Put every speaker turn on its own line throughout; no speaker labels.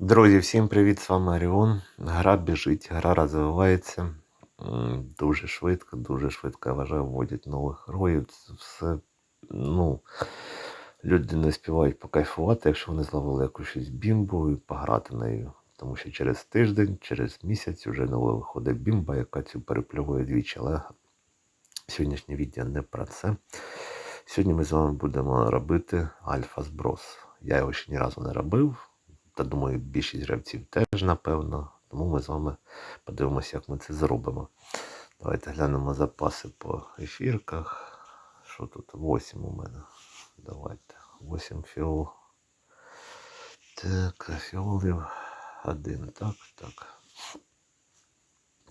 Друзі, всім привіт! З вами Аріон. Гра біжить, гра розвивається дуже швидко, дуже швидко, я вважаю, вводять нових героїв. Це все, ну, люди не співають покайфувати, якщо вони зловили якусь бімбу і пограти нею. Тому що через тиждень, через місяць вже нове виходить бімба, яка цю переплює двічі. Але сьогоднішнє відео не про це. Сьогодні ми з вами будемо робити альфа-зброс. Я його ще ні разу не робив. Та думаю, більшість гравців теж, напевно. Тому ми з вами подивимося, як ми це зробимо. Давайте глянемо запаси по ефірках. Що тут? 8 у мене. Давайте. 8 фіол. Так, фіолів один. Так, так.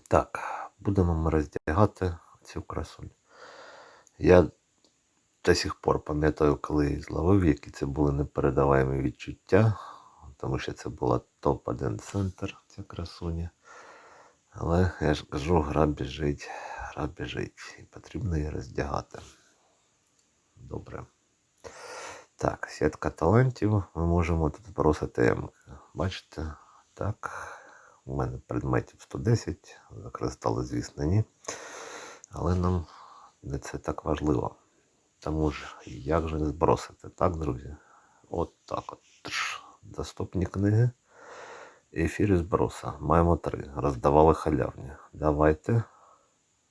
Так, будемо ми роздягати цю красунь. Я до сих пор пам'ятаю, коли зловив, які це були непередаваємі відчуття, тому що це була топ-1 центр, ця красуня. Але я ж кажу, гра біжить, гра біжить. І потрібно її роздягати. Добре. Так, сітка талантів. Ми можемо тут бросити М. Бачите? Так. У мене предметів 110. Використали, звісно, ні. Але нам не це так важливо. Тому ж, як же не збросити, так, друзі? От так от. Доступні книги. Ефіри зброса. Маємо три. Роздавали халявні. Давайте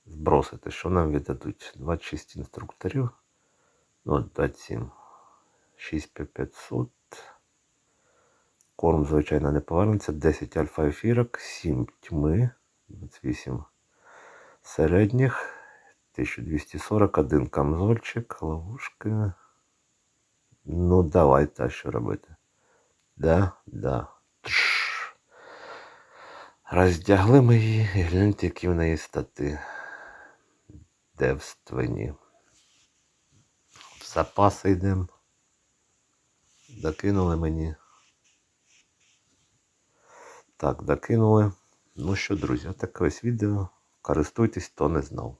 збросити. Що нам віддадуть? 26 інструкторів. Ну, 27. 6 по 500. Корм, звичайно, не повернеться. 10 альфа-ефірок, 7 тьми, 28 середніх, 1241 камзольчик, ловушки. Ну, давайте, а що робити? Да, да. Тш. Роздягли ми її і гляньте, які в неї стати девственні. В запаси йдемо. Докинули мені. Так, докинули. Ну що, друзі, таке ось відео. Користуйтесь, хто не знав.